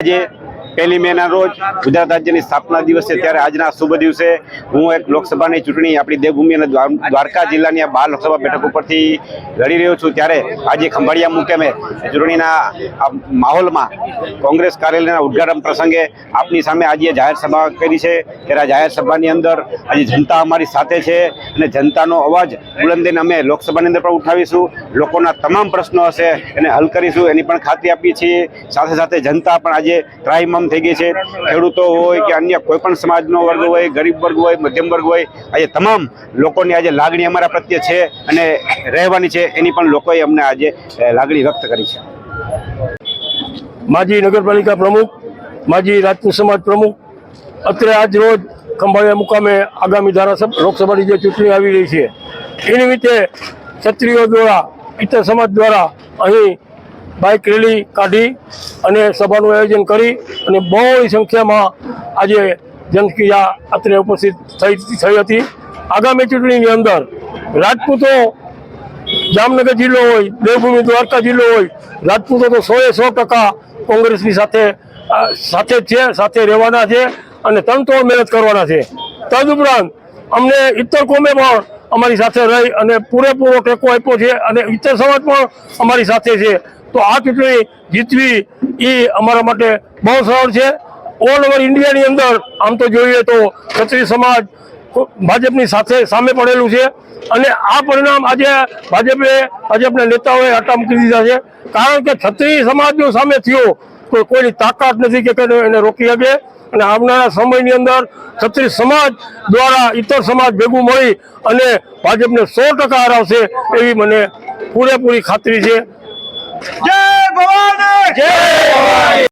આજે પહેલી મેના રોજ ગુજરાત રાજ્યની સ્થાપના દિવસ ત્યારે આજના શુભ દિવસે હું એક લોકસભાની ચૂંટણી આપણી દેવભૂમિ અને દ્વારકા જિલ્લાની આ બાર લોકસભા બેઠક ઉપરથી લડી રહ્યો છું. ત્યારે આજે ખંભાળિયા મુકેમે ચૂંટણીના માહોલમાં કોંગ્રેસ કાર્યાલયના ઉદ્ઘાટન પ્રસંગે આપની સામે આજે જાહેર સભા કરી છે. ત્યારે આ જાહેર સભાની અંદર આજે જનતા અમારી સાથે છે અને જનતાનો અવાજ બુલંદીને અમે લોકસભાની અંદર પણ ઉઠાવીશું. લોકોના તમામ પ્રશ્નો હશે એને હલ કરીશું. એની પણ ખાતરી આપીએ છીએ. સાથે સાથે જનતા પણ આજે ત્રાહિમામ થઈ ગઈ છે. ખેડૂતો હોય કે અન્ય કોઈ પણ સમાજનો વર્ગ હોય, ગરીબ વર્ગ હોય, મધ્યમ વર્ગ હોય, આજે તમામ લોકોની આજે લાગણી અમારા પ્રત્યે છે અને રહેવાની છે. એની પણ લોકોએ અમને આજે લાગણી વ્યક્ત કરી છે. માજી નગરપાલિકા પ્રમુખ, માજી રાજપૂત સમાજ પ્રમુખ, અત્રે આજ રોજ ખંભાળિયા મુકામે આગામી ધારાસભા, લોકસભાની જે ચૂંટણી આવી રહી છે એ નિમિત્તે ક્ષત્રિયો દ્વારા ઇતર સમાજ દ્વારા અહીં બાઇક રેલી કાઢી અને સભાનું આયોજન કરી અને બહોળી સંખ્યામાં આજે જનક્રિયા અત્રે ઉપસ્થિત થઈ થઈ હતી. આગામી ચૂંટણીની અંદર રાજપૂતો, જામનગર જિલ્લો હોય, દેવભૂમિ દ્વારકા જિલ્લો હોય, રાજપૂતો તો સોએ સો ટકા કોંગ્રેસની સાથે સાથે જ છે, સાથે રહેવાના છે અને તનતોડ મહેનત કરવાના છે. તદુપરાંત અમને ઇત્તર કોમે પણ અમારી સાથે રહી અને પૂરેપૂરો ટેકો આપ્યો છે અને ઇત્તર સમાજ પણ અમારી સાથે છે. તો આ ચૂંટણી જીતવી એ અમારા માટે બહુ સરળ છે. ઓલ ઓવર ઇન્ડિયાની અંદર, આમ તો જોઈએ તો ક્ષત્રિય સમાજ ભાજપની સાથે સામે પડેલું છે. અને આ પરિણામ આજે ભાજપે, ભાજપના નેતાઓએ હટા મૂકી દીધા છે. કારણ કે ક્ષત્રિય સમાજનો સામે થયો, તો કોઈની તાકાત નથી કે એને રોકી શકે. અને આવનારા સમયની અંદર ક્ષત્રિય સમાજ દ્વારા ઇતર સમાજ ભેગું મળી અને ભાજપને સો ટકા હરાવશે એવી મને પૂરેપૂરી ખાતરી છે. જય ભવાની! જય ભવાની!